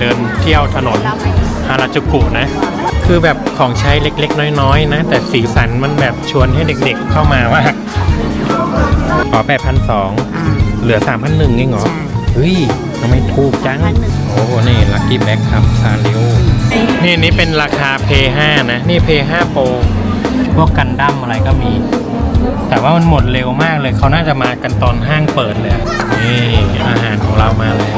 เดินเที่ยวถนนฮาราจูกุนะ คือแบบของใช้เล็กๆ น้อยๆ นะ แต่สีสันมันแบบชวนให้เด็กๆเข้ามาว่าขอแปดพันสองอ่าเหลือสามพันหนึ่งเองเหรอใช่เฮ้ยทำไมถูกจัง โอ้โห นี่ลั c กี้แบ็กครับซาริโอนี่นี่เป็นราคา p 5 นะ นี่ p 5 Pro พวกกันดั้มอะไรก็มี แต่ว่ามันหมดเร็วมากเลย เขาน่าจะมากันตอนห้างเปิดเลยอะนี่ อาหารของเรามาแล้ว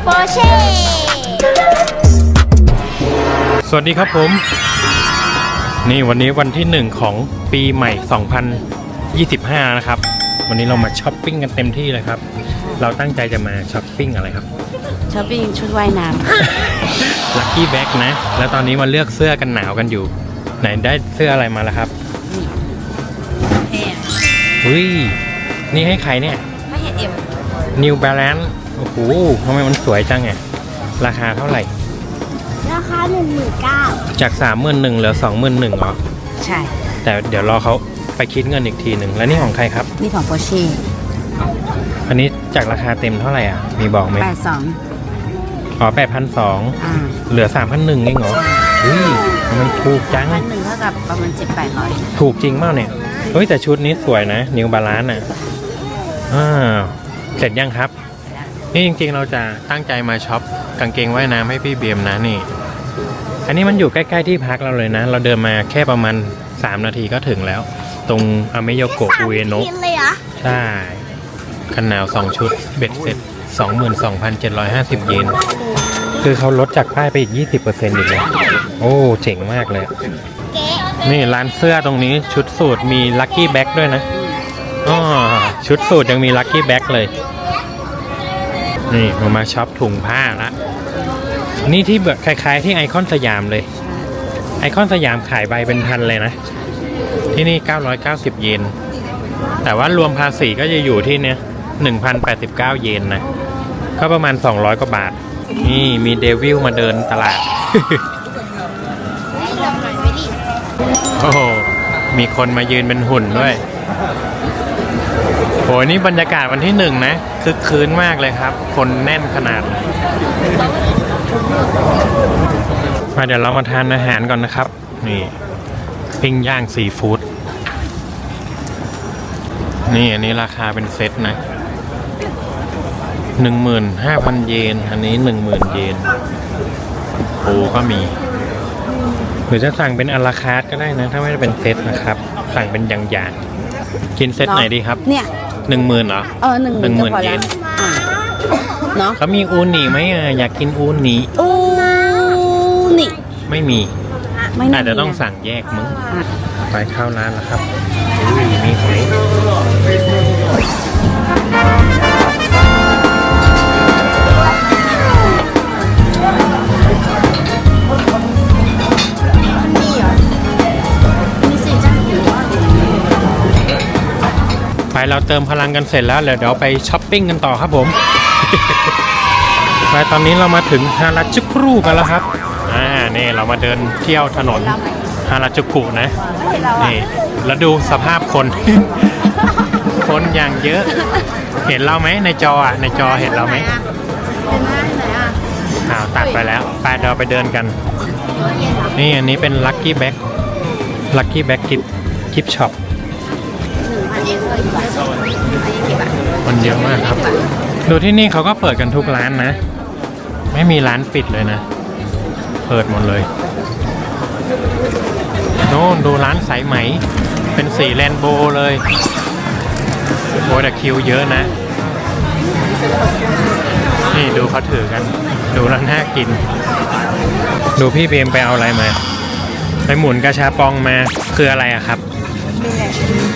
BMN Porsche สวัสดีครับผม นี่วันนี้วันที่หนึ่งของปีใหม่ 2025 นะครับ วันนี้เรามาช้อปปิ้งกันเต็มที่เลยครับ เราตั้งใจจะมาช้อปปิ้งอะไรครับ ช้อปปิ้งชุดว่ายน้ลั c กี้แบ็กนะ แล้วตอนนี้มาเลือกเสื้อกันหนาวกันอยู่ ไหนได้เสื้ออะไรมาแล้วครับำแพงเฮ้ยนี่ให้ใครเนี่ย ไม่เห็นเอ็ม New Balance โอ้โหทำไมมันสวยจังอะราคาเท่าไหร่ ราคา1,900จาก31,000เหลือ21,000เหรอ ใช่ แต่เดี๋ยวรอเขาไปคิดเงินอีกทีหนึ่งแล้วนี่ของใครครับ นี่ของโปเช่อันนี้จากราคาเต็มเท่าไหร่อะ มีบอกไหมแปดสองอ๋อแปดพันสองอ่าเหลือสามพันหนึ่งเองเหรอเฮ้ยทำไมถูกจัง พันหนึ่งเท่ากับประมาณเจ็ดแปดร้อยถูกจริงเปล่าเนี่ย เฮ้ยแต่ชุดนี้สวยนะ นิวบาลานอะอ่าเสร็จยังครับ นี่จริงๆเราจะตั้งใจมาช็อปกางเกงว่ายน้ำให้พี่เบียมนะนี่ อันนี้มันอยู่ใกล้ๆที่พักเราเลยนะ เราเดินมาแค่ประมาณ 3 นาทีก็ถึงแล้ว ตรงอเมโยโกะอุเอโนะชิ้นเลยเหรอใช่กันหนาว 2 ชุดเบ็ดเสร็จ 22,750 เยนคือเขาลดจากป้ายไปอีก 20%อีกเลยโอ้เจ๋งมากเลย เก๊นี่ร้านเสื้อตรงนี้ชุดสูตรมีลั c กี้แบ็กด้วยนะอ๋อชุดสูตรยังมีลั c กี้แบ็กเลย นี่มามาช็อปถุงผ้าละนี่ที่แบบคล้ายๆที่ไอคอนสยามเลย ไอคอนสยามขายใบเป็นพันเลยนะ ที่นี่ 990 เยน แต่ว่ารวมภาษีก็จะอยู่ที่เนี้ย1,089 เยนนะ ก็ประมาณ 200 กว่าบาท นี่มีเดวิลมาเดินตลาดให้ลองหน่อยไม่ดิโอ้โห มีคนมายืนเป็นหุ่นด้วยโหนี่บรรยากาศวันที่หนึ่งนะ คึกคืนมากเลยครับ คนแน่นขนาดมาเดี๋ยวเรามาทานอาหารก่อนนะครับ นี่ปิ้งย่างซีฟู้ดนี่อันนี้ราคาเป็นเซตนะหนึ่งหมื่นห้าพันเยน อันนี้หนึ่งหมื่นเยนปูก็มี หรือจะสั่งเป็นอลาคาร์ก็ได้นะ ถ้าไม่ได้เป็นเซตนะครับ สั่งเป็นอย่างๆกินเซตไหนดีครับ เนี่ย หนึ่งหมื่นเหรอ เออหนึ่งหนึ่งหมื่นก็พอเยแล้วนอ่าเนาะเขามีอูนิไหมอะอยากกินอูนิอูนี่ ไม่มีไม่อาจจะต้องมีนสั่งแยกมึงอะ ไปเข้าร้านแล้วครับอุ้ยมีหอย เราเติมพลังกันเสร็จแล้วเดี๋ยวเดี๋ยวไปช้อปปิ้งกันต่อครับผมไปตอนนี้เรามาถึงฮาราจูกุกันแล้วครับอ่านี่เรามาเดินเที่ยวถนนฮาราจูกุนะนี่แล้วดูสภาพคน คนอย่างเยอะ เห็นเราไหมในจออะในจอเห็นเราไหมอ้าวตัดไปแล้วไปเดี๋ยวไปเดินกัน นี่อันนี้เป็นลั c กี้แบ็ k ลั c กี้แบ็ k กิฟกิฟช็อป คยอยู่อะอันนี้กี่บาทคนเยอะมากครับ ดูที่นี่เขาก็เปิดกันทุกร้านนะ ไม่มีร้านปิดเลยนะ เปิดหมดเลยโน่นดูร้านสายไหม เป็นสีแรนโบว์เลยโอ้ยแต่คิวเยอะนะ นี่ดูเขาถือกัน ดูแล้วน่ากิน ดูพี่เบมไปเอาอะไรมา ไปหมุนกระชาปองมาคืออะไรอะครับ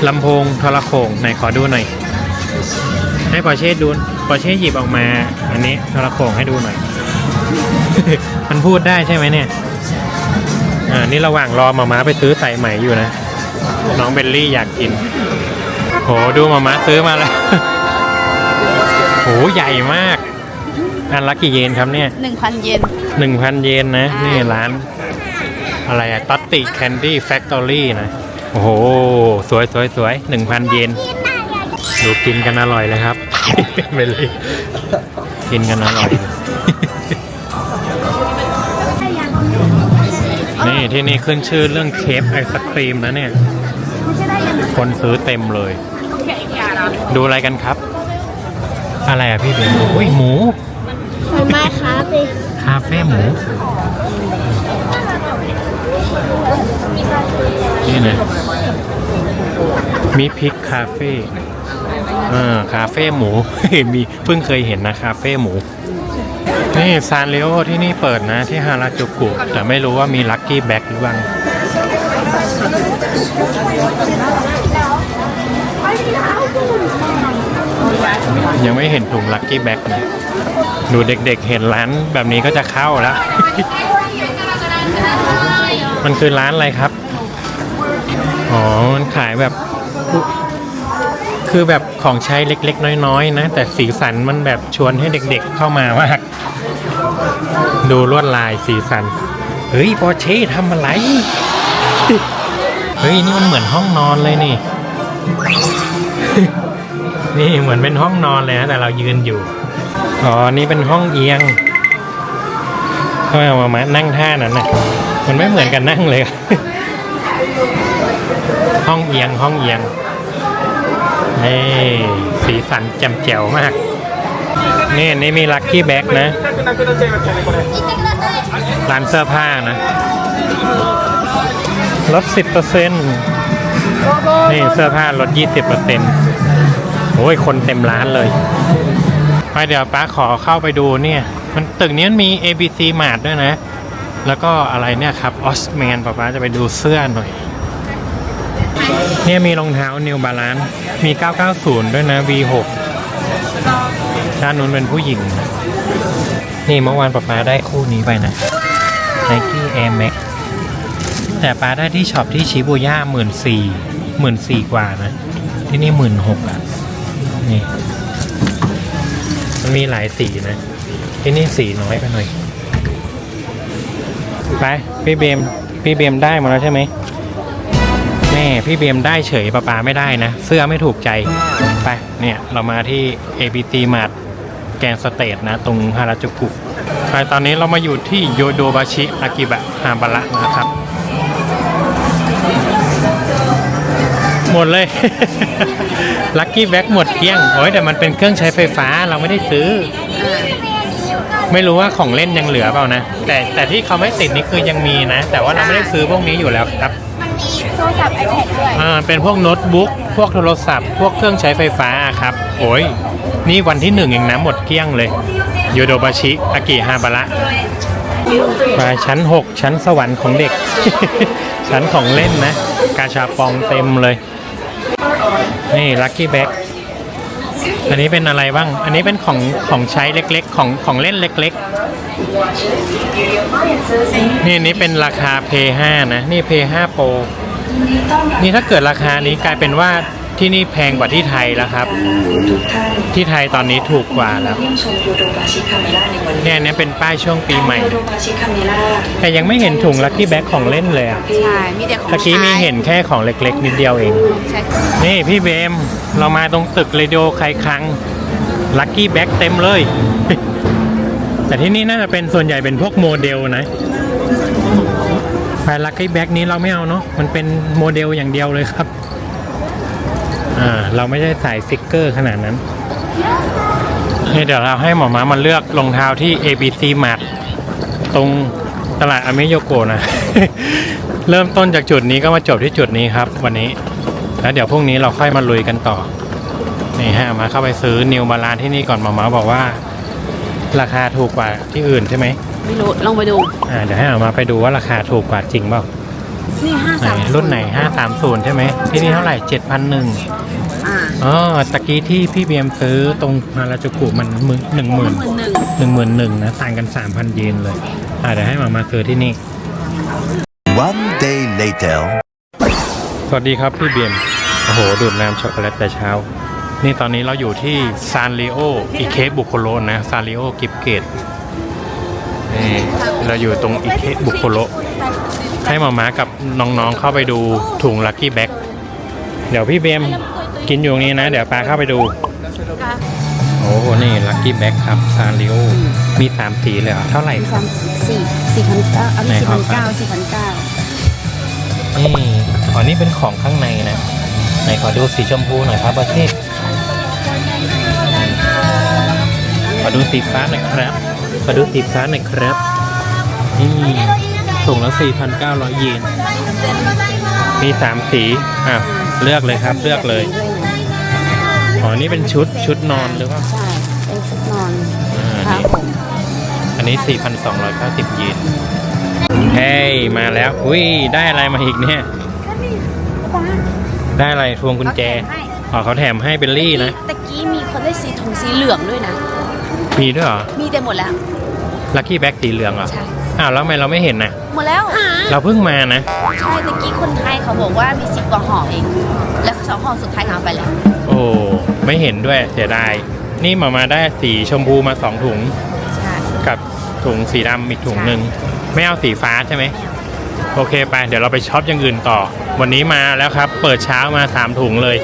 ลำโพงโทรโขงไหนขอดูหน่อย ให้ปอร์เช่ดูปอร์เช่หยิบออกมา อันนี้โทรโขงให้ดูหน่อย มันพูดได้ใช่ไหมเนี่ยอ่านี่ระหว่างรอมาม้าไปซื้อสายไหมอยู่นะ น้องเบลลี่อยากกินโหดูมาม้าซื้อมาแล้วโหใหญ่มาก อันละกี่เยนครับเนี่ยหนึ่งพันเยนหนึ่งพันเยนนะอ่านี่นี่ร้าน อะไรอะตัตติแคนดี้แฟคทอรี่นะ โอ้โห สวยสวยสวยหนึ่งพันเยนดูกินกันอร่อยเลยครับเบลลี่กินกันอร่อย นี่ที่นี่ขึ้นชื่อเรื่องเคฟไอศครีมนะเนี่ย คนซื้อเต็มเลย ดูอะไรกันครับ อะไรอะพี่เบลอุ้ยหมูมันมาครับพี่คาเฟ่หมู นี่นะมีพริกคาเฟ่เออคาเฟ่หมู มีเพิ่งเคยเห็นนะคาเฟ่หมู นี่ซานริโอที่นี่เปิดนะที่ฮาราจูกุ แต่ไม่รู้ว่ามีลัคกี้แบ็กหรือเปล่ายังไม่เห็นถุงลัคกี้แบ็กนะดูเด็กๆเห็นร้านแบบนี้ก็จะเข้าแล้ว มันคือร้านอะไรครับ อ๋อ มันขายแบบ คือแบบของใช้เล็กๆ น้อยๆ นะ แต่สีสันมันแบบชวนให้เด็กๆเข้ามามาก ดูลวดลายสีสัน เฮ้ย ปอเช่ทำอะไร เฮ้ย นี่มันเหมือนห้องนอนเลยนี่ นี่เหมือนเป็นห้องนอนเลยนะ แต่เรายืนอยู่ อ๋อ นี่เป็นห้องเอียงทำไมเอามามานั่งท่านั้นน่ะ มันไม่เหมือนกันนั่งเลย ห้องเอียงห้องเอียงนี่สีสันแจ่มแจ๋วมาก นี่นี่มีลัคกี้แบ็กนะ ร้านเสื้อผ้านะ ลด10%นี่เสื้อผ้าลด20%โอ้ย คนเต็มร้านเลยไปเดี๋ยวป้าขอเข้าไปดูเนี่ย มันตึกนี้มันมี ABC Mart ด้วยนะ แล้วก็อะไรเนี่ยครับออสแมนป้าป้าจะไปดูเสื้อหน่อย เนี่ยมีรองเท้า New Balance มี 990 ด้วยนะ V6 ด้านนู้นเป็นผู้หญิง นี่เมื่อวานป้าป้าได้คู่นี้ไปนะ Nike Air Max แต่ป้าได้ที่ช็อปที่ชิบูย่าหมื่นสี่หมื่นสี่กว่านะ ที่นี่หมื่นหกอะ นี่ มันมีหลายสีนะ ที่นี่สีน้อยไปหน่อย ไปพี่เบมพี่เบมได้มาแล้วใช่ไหมแม่พี่เบมได้เฉยปะปาไม่ได้นะ เสื้อไม่ถูกใจไปเนี่ยเรามาที่ ABT Mart แกนสเตทนะ ตรงฮาราจูกุไปตอนนี้เรามาอยู่ที่โยโดบาชิอากิบะฮาบาระนะครับ หมดเลย ลัคกี้แบ็กหมดเกลี้ยงโอ้ยแต่มันเป็นเครื่องใช้ไฟฟ้าเราไม่ได้ซื้อ ไม่รู้ว่าของเล่นยังเหลือเปล่านะ แต่แต่ที่เขาไม่ติดนี่คือยังมีนะ แต่ว่าเราไม่ได้ซื้อพวกนี้อยู่แล้วครับโทรศัพท์ไอแพดด้วยอ่าเป็นพวกโน้ตบุ๊กพวกโทรศัพท์ พวกเครื่องใช้ไฟฟ้าครับ โอ้ยนี่วันที่หนึ่งเองนะหมดเกลี้ยงเลยโยโดบาชิอากิฮาบาระไปชั้น 6 ชั้นสวรรค์ของเด็ก ชั้นของเล่นนะ กาชาปองเต็มเลย นี่ลัคกี้แบ็ก อันนี้เป็นอะไรบ้าง อันนี้เป็นของของใช้เล็กๆ ของของเล่นเล็กๆ นี่นนี้เป็นราคา p 5 นะ นี่ p 5 Pro นี่ถ้าเกิดราคานี้กลายเป็นว่า ที่นี่แพงกว่าที่ไทยแล้วครับ ที่ไทยตอนนี้ถูกกว่าแล้วเยี่ยมชมยูโดบาชิคาเมล่าในวันนี้เนี่ยอันนี้เป็นป้ายช่วงปีใหม่ยูโดบาชิคาเมล่าแต่ยังไม่เห็นถุงลัคกี้แบ็คของเล่นเลยอะใช่มีแต่ของตะกี้มีเห็นแค่ของเล็กๆ นิดเดียวเองใช่นี่พี่เบม เรามาตรงตึกเรดิโอใครครั้งลัคกี้แบ็คเต็มเลย แต่ที่นี่น่าจะเป็นส่วนใหญ่เป็นพวกโมเดลนะแต่ลัคกี้แบ็คนี้เราไม่เอาเนาะมันเป็นโมเดลอย่างเดียวเลยครับ อ่าเราไม่ได้ใส่ฟิกเกอร์ขนาดนั้นนี่เดี๋ยวเราให้หมอม้ามาเลือกรองเท้าที่ ABC Mart ตรงตลาดอเมโยโกะนะ เริ่มต้นจากจุดนี้ก็มาจบที่จุดนี้ครับ วันนี้ แล้วเดี๋ยวพรุ่งนี้เราค่อยมาลุยกันต่อ นี่ฮะมาเข้าไปซื้อนิวบาลานที่นี่ก่อนหมอม้าบอกว่า ราคาถูกกว่าที่อื่นใช่ไหมไม่รู้ลองไปดู อ่าเดี๋ยวให้เอามาไปดูว่าราคาถูกกว่าจริงเปล่านี่ห้าไหนสามรุ่นไหน530ใช่ไหมที่นี่เท่าไหร่7,001อ่า อ๋อตะกี้ที่พี่เบียมซื้อตรงฮาราจูกุมันหมื่นหนึ่งหมื่นหมื่นหนึ่งหนึ่งหมื่นหนึ่งนะต่างกัน3,000เยนเลยอ่าเดี๋ยวให้มามาซื้อที่นี่ One day later. สวัสดีครับพี่เบียมโอ้โหดื่มน้ำช็อกโกแลตแต่เช้า นี่ตอนนี้เราอยู่ที่ซานริโออิเคบุโคโรนะซานริโอกิฟเกตนี่เราอยู่ตรงอิเคบุโคโรให้หมาม้ากับน้องๆเข้าไปดูถุงลัคกี้แบ็กเดี๋ยวพี่เบม กินอยู่ตรงนี้นะ เดี๋ยวปลาเข้าไปดู โอ้โห นี่ลัคกี้แบ็กครับ ซาริโอ มีสามสีเลยเหรอ เท่าไหร่มีครัสาบมสี่สี่พันเก้าเอาไหนสี่ขอพันฟัเก้างสี่พันเก้านี่อ๋อนี่เป็นของข้างในนะ ไหนขอดูสีชมพูหน่อยครับประเทศขอดูสีฟ้าหน่อยครับ ขอดูสีฟ้าหน่อยครับ นี่ถุงละ4,900 เยน มีสามสี อะ เลือกเลยครับ เลือกเลย อ๋อนี่เป็นชุดชุดนอนหรือว่า ใช่ เป็นชุดนอนอ่าผ้านี่ ห่มอันนี้ 4,290 เยนเฮ้ย มาแล้ว อุ้ย ได้อะไรมาอีกเนี่ยได้อะไรพวงกุญแจ อ๋อเขาแถมให้เบลลี่นะ ตะกี้มีคนได้สีถุงสีเหลืองด้วยนะ มีด้วยเหรอ มีแต่หมดแล้ว ลัคกี้แบ็กสีเหลืองเหรอ ใช่ อ้าว แล้วทำไมเราไม่เห็นนะ หมดแล้ว เราเพิ่งมานะ ใช่ตะกี้คนไทยเขาบอกว่ามีสิบกว่าห่อเอง แล้วสองห่อสุดท้ายเขาเอาไปแล้วโอ้ไม่เห็นด้วยเสียดาย นี่มามาได้สีชมพูมาสองถุงใช่กับถุงสีดำอีกถุงหนึ่งไม่เอาสีฟ้าใช่ไหมโอเคไป เดี๋ยวเราไปช็อปอย่างอื่นต่อ วันนี้มาแล้วครับ เปิดเช้ามาสามถุงเลย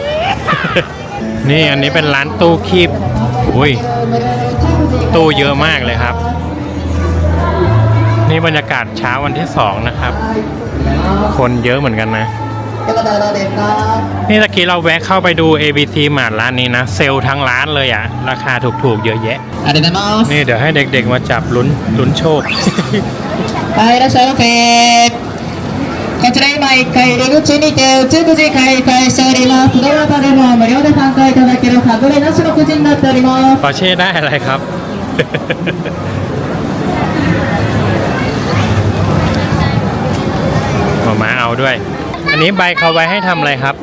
นี่อันนี้เป็นร้านตู้คีบอุ้ยตู้เยอะมากเลยครับ นี่บรรยากาศเช้าวันที่สองนะครับ คนเยอะเหมือนกันนะ นี่ตะกี้เราแวะเข้าไปดู ABC หมาดร้านนี้นะ เซลล์ทั้งร้านเลยอะราคาถูกๆ เยอะแยะ ありがとうございます。 นี่เดี๋ยวให้เด็กๆมาจับลุ้นลุ้นโชค はい、いらっしゃいませ。こちら今1階入り口にて宇宙くじ開催しております。どなたでも無料で参加いただけるハズレなしのくじになっております。 ปอร์เช่ได้อะไรครับ หมามาเอาด้วย อั นนี้ใบเขาไว้ให้ทำอะไรครับ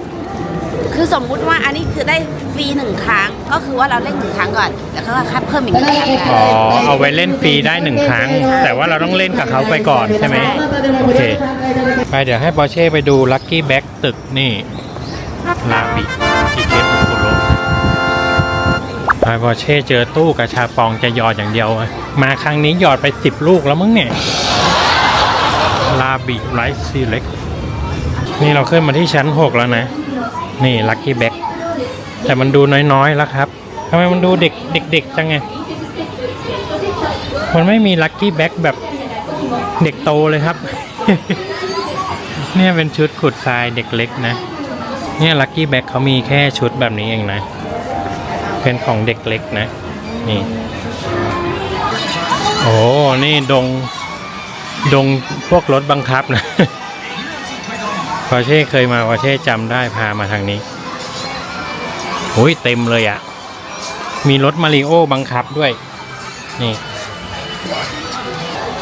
คือสมมุติว่าอันนี้คือได้ฟรีหนึ่งครั้ง ก็คือว่าเราเล่นหนึ่งครั้งก่อน แล้วก็คัดเพิ่มอีกหนึ่งครั้งอ๋อ เอาไว้เล่นฟรีได้หนึ่งครั้ง แต่ว่าเราต้องเล่นกับเขาไปก่อนใช่ไหมโอเค ไปเดี๋ยวให้ปอร์เช่ไปดูลัคกี้แบ็กตึกนี่ ลาบิอีเกตบุคุโรไปปอร์เช่เจอตู้กระชาปองจะหยอดอย่างเดียวอะมาครั้งนี้หยอดไปสิบลูกแล้วมั้งเนี่ย ลาบิไลท์ซีเล็ก นี่เราขึ้นมาที่ชั้น 6 แล้วนะ นี่ลัคกี้แบ็กแต่มันดูน้อยๆแล้วครับทำไมมันดูเด็กเด็กๆจังไง มันไม่มีลัคกี้แบ็กแบบเด็กโตเลยครับ เนี่ยเป็นชุดขุดทรายเด็กเล็กนะ เนี่ยลัคกี้แบ็กเขามีแค่ชุดแบบนี้เองนะ เป็นของเด็กเล็กนะ นี่ โอ้ นี่ดง ดงพวกรถบังคับนะ พอเช่เคยมาพอเช่จำได้พามาทางนี้โอ้ยเต็มเลยอะ่ะ มีรถมาริโอบังคับด้วย นี่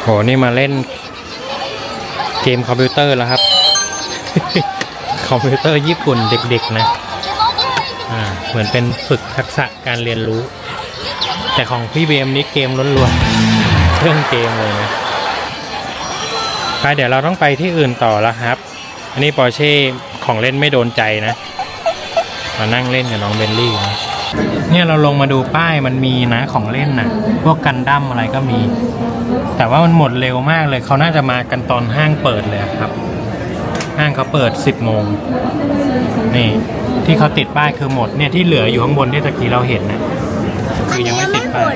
โหนี่มาเล่นเกมคอมพิวเตอร์แล้วครับ คอมพิวเตอร์ญี่ปุ่นเด็กๆนะ อ่า เหมือนเป็นฝึกทักษะการเรียนรู้ แต่ของพี่เบมนี่เกมล้วนๆเครื่องเกมเลยนะไปเดี๋ยวเราต้องไปที่อื่นต่อแล้วครับ อันนี้ปอร์เช่ของเล่นไม่โดนใจนะ มานั่งเล่นกับน้องเบลลี่นะเนี่ยเราลงมาดูป้ายมันมีนะของเล่นนะพวกกันดั้มอะไรก็มี แต่ว่ามันหมดเร็วมากเลยเขาน่าจะมากันตอนห้างเปิดเลยครับ ห้างเขาเปิด 10โมงนี่ที่เขาติดป้ายคือหมดเนี่ยที่เหลืออยู่ข้างบนที่ตะกี้เราเห็นนะคือยังไม่ติดป้าย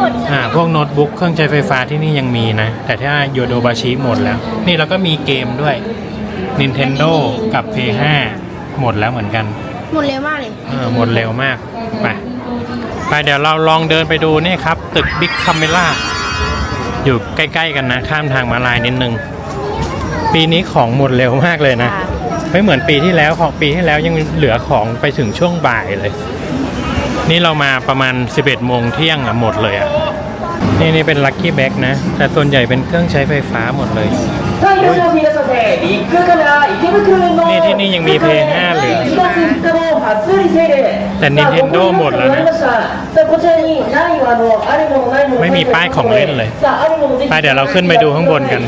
อันนี้ยังไม่หมดอ่าพวกโน้ตบุ๊กเครื่องใช้ไฟฟ้าที่นี่ยังมีนะ แต่ถ้าโยโดบาชิหมดแล้ว นี่เราก็มีเกมด้วย Nintendo กับ P5 หมดแล้วเหมือนกันหมดเร็วมากเลยเออหมดเร็วมาก ไป ไปเดี๋ยวเราลองเดินไปดูนี่ครับ ตึกบิ๊กคาเมล่าอยู่ใกล้ๆกันนะ ข้ามทางมาลายนิดนึง ปีนี้ของหมดเร็วมากเลยนะ ไม่เหมือนปีที่แล้วของปีที่แล้วยังเหลือของไปถึงช่วงบ่ายเลย นี่เรามาประมาณ 11โมงเที่ยงอะหมดเลยอะ นี่นี่เป็นลัคกี้แบ็กนะ แต่ส่วนใหญ่เป็นเครื่องใช้ไฟฟ้าหมดเลยนี่ที่นี่ยังมีเพย์5เหลือแต่ Nintendo หมดแล้วนะ ไม่มีป้ายของเล่นเลยไปเดี๋ยวเราขึ้นไปดูข้างบนกัน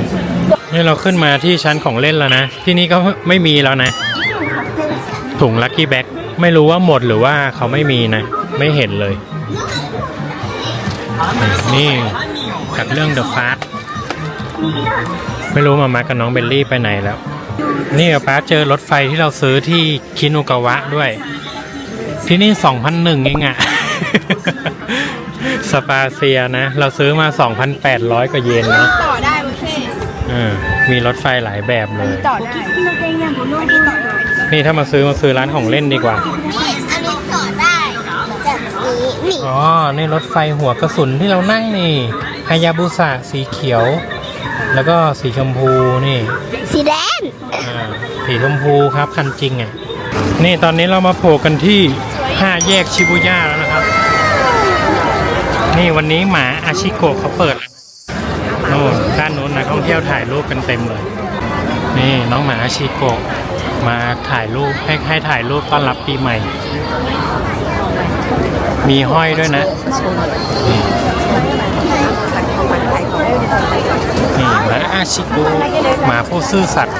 นี่เราขึ้นมาที่ชั้นของเล่นแล้วนะ ที่นี่ก็ไม่มีแล้วนะ ถุงลัคกี้แบ็กไม่รู้ว่าหมดหรือว่าเขาไม่มีนะ ไม่เห็นเลย นี่จากเรื่อง The Fast ไม่รู้มามากับน้องเบลลี่ไปไหนแล้ว นี่ป้าเจอรถไฟที่เราซื้อที่คินุกาวะด้วย ที่นี่2,001เองอะสปาเซียนะ เราซื้อมา 2,800 กว่าเยนเนาะต่อได้โอเคเออมีรถไฟหลายแบบเลยต่อได้ที่เราได้ยังบุโน่ดีต่อได้ นี่ถ้ามาซื้อมาซื้อร้านของเล่นดีกว่า อ๋อ นี่รถไฟหัวกระสุนที่เรานั่งนี่ฮายาบุสะสีเขียว แล้วก็สีชมพูนี่ สีแดงอ่าสีชมพูครับคันจริงอะ นี่ตอนนี้เรามาโผล่กันที่ห้าแยกชิบุย่าแล้วนะครับ นี่วันนี้หมาอาชิโกะเขาเปิดแล้วโน่นด้านนู้นนักท่องเที่ยวถ่ายรูปกันเต็มเลย นี่น้องหมาอาชิโกะมาถ่ายรูปให้ให้ถ่ายรูปต้อนรับปีใหม่ มีห้อยด้วยนะ นี่นี่หมาอาชิโกะหมาผู้ซื่อสัตย์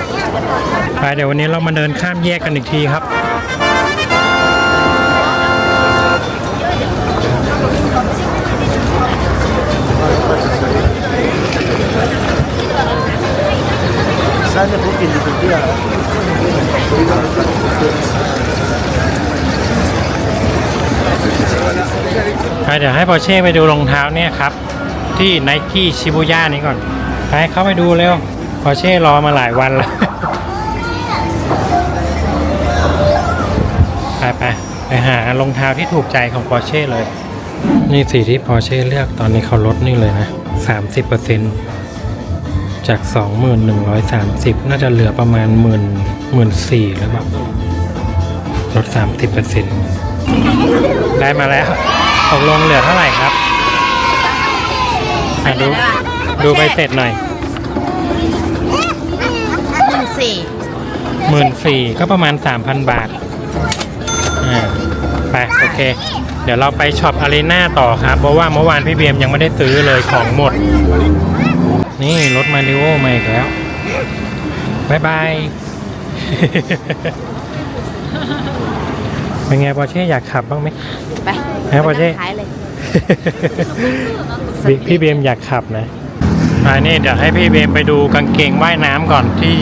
ไปเดี๋ยววันนี้เรามาเดินข้ามแยกกันอีกทีครับไป เดี๋ยวให้ปอเช่ไปดูรองเท้าเนี่ยครับ ที่ไนกี้ชิบูย่านี้ก่อนไปเข้าไปดูเร็วปอเช่รอมาหลายวันแล้วไปไปไปหารองเท้าที่ถูกใจของปอเช่เลย นี่สีที่ปอเช่เลือกตอนนี้เขาลดนี่เลยนะ30%จาก 2130 น่าจะเหลือประมาณหมื่นหมื่นสี่แล้วแบบลด30% ได้มาแล้วตกลงเหลือเท่าไหร่ครับอะดูดูใบเสร็จหน่อยหนึ่งสี่หมื่นสี่ก็ประมาณ3,000บาทอ่าไปโอเค เดี๋ยวเราไปช็อปอารีนาต่อครับ เพราะว่าเมื่อวานพี่เบียมยังไม่ได้ซื้อเลยของหมด นี่รถมาริโอมาอีกแล้วบายบาย เป็นไงปอเช่อยากขับบ้างไหม ไปแม่ปอเช่ขายเลยพี่พี่เบมอยากขับนะอันนี้เดี๋ยวให้พี่เบมไปดูกางเกงว่ายน้ำก่อนที่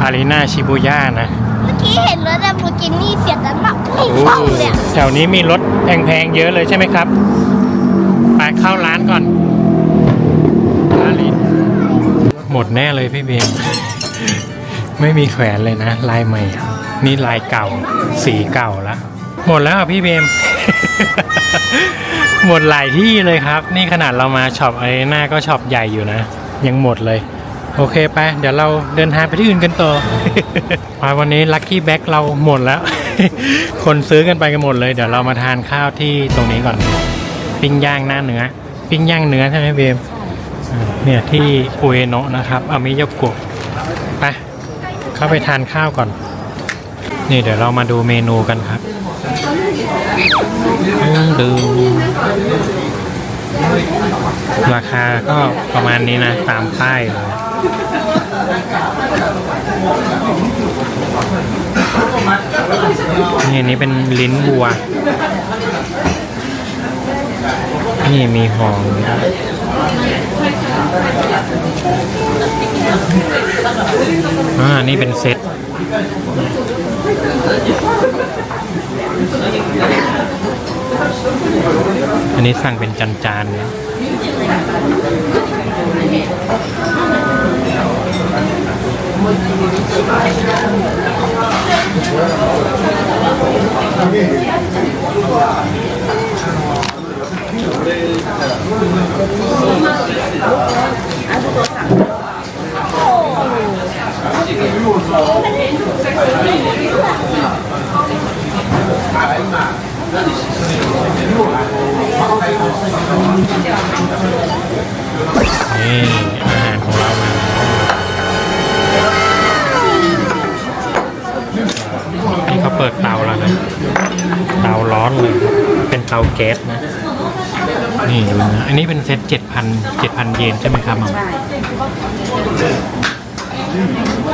อารีนาชิบูย่านะเมื่อกี้เห็นรถลัมโบกินี่เสียงดังแบบไม่โอ้เข้าเนี่ยแถวนี้มีรถแพงๆเยอะเลยใช่ไหมครับ ไปเข้าร้านก่อนอารีหมดแน่เลยพี่เบม ไม่มีแขวนเลยนะ ลายใหม่ นี่ลายเก่า สีเก่าแล้วหมดแล้วพี่เบม หมดหลายที่เลยครับ นี่ขนาดเรามาช็อปไอ้หน้าก็ช็อปใหญ่อยู่นะ ยังหมดเลย โอเคไป เดี๋ยวเราเดินทางไปที่อื่นกันต่อมาวันนี้ลัคกี้แบ็กเราหมดแล้ว คนซื้อกันไปกันหมดเลย เดี๋ยวเรามาทานข้าวที่ตรงนี้ก่อน ปิ้งย่างหน้าเนื้อ ปิ้งย่างเนื้อใช่ไหมเบมเนี่ยที่อุเอโนะนะครับอามิยากะไปเข้าไปทานข้าวก่อน นี่เดี๋ยวเรามาดูเมนูกันครับดื่มราคาก็ประมาณนี้นะ ตามป้ายเลยนี่อันนี้เป็นลิ้นวัว นี่มีหองด้วยอ่า นี่เป็นเซ็ต อันนี้สั่งเป็นจานๆแล้ว นี่อาหารของเรามานี่เขาเปิดเตาแล้วนะเตาร้อนเลย เป็นเตาแก๊สนะ นี่ดูนะ อันนี้เป็นเซ็ตเจ็ดพันเจ็ดพันเยนใช่ไหมครับมั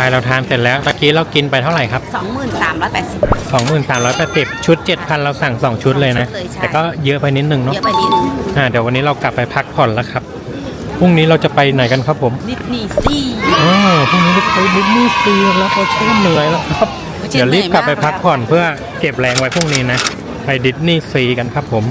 ปเราทานเสร็จแล้วตะกี้เรากินไปเท่าไหร่ครับสองหมื่นสามร้อยแปดสิบ2380 ชุด 7,000 เราสั่ง 2 ชุดเลยนะชุดเลยใช่ แต่ก็เยอะไปนิดนึงเนาะเยอะไปนิดนึงอ่าเดี๋ยววันนี้เรากลับไปพักผ่อนแล้วครับพรุ่งนี้เราจะไปไหนกันครับผมดิสนีย์ซี่อ๋อพรุ่งนี้เราจะไปดิสนีย์ซีแล้วเขาชื่อเหนื่อยแล้วครับโอ้ยเดี๋ยวรีบกลับไปเหนื่อยมากพักผ่อนเพื่อเก็บแรงไว้พรุ่งนี้นะ ไปดิสนีย์ซีกันครับผม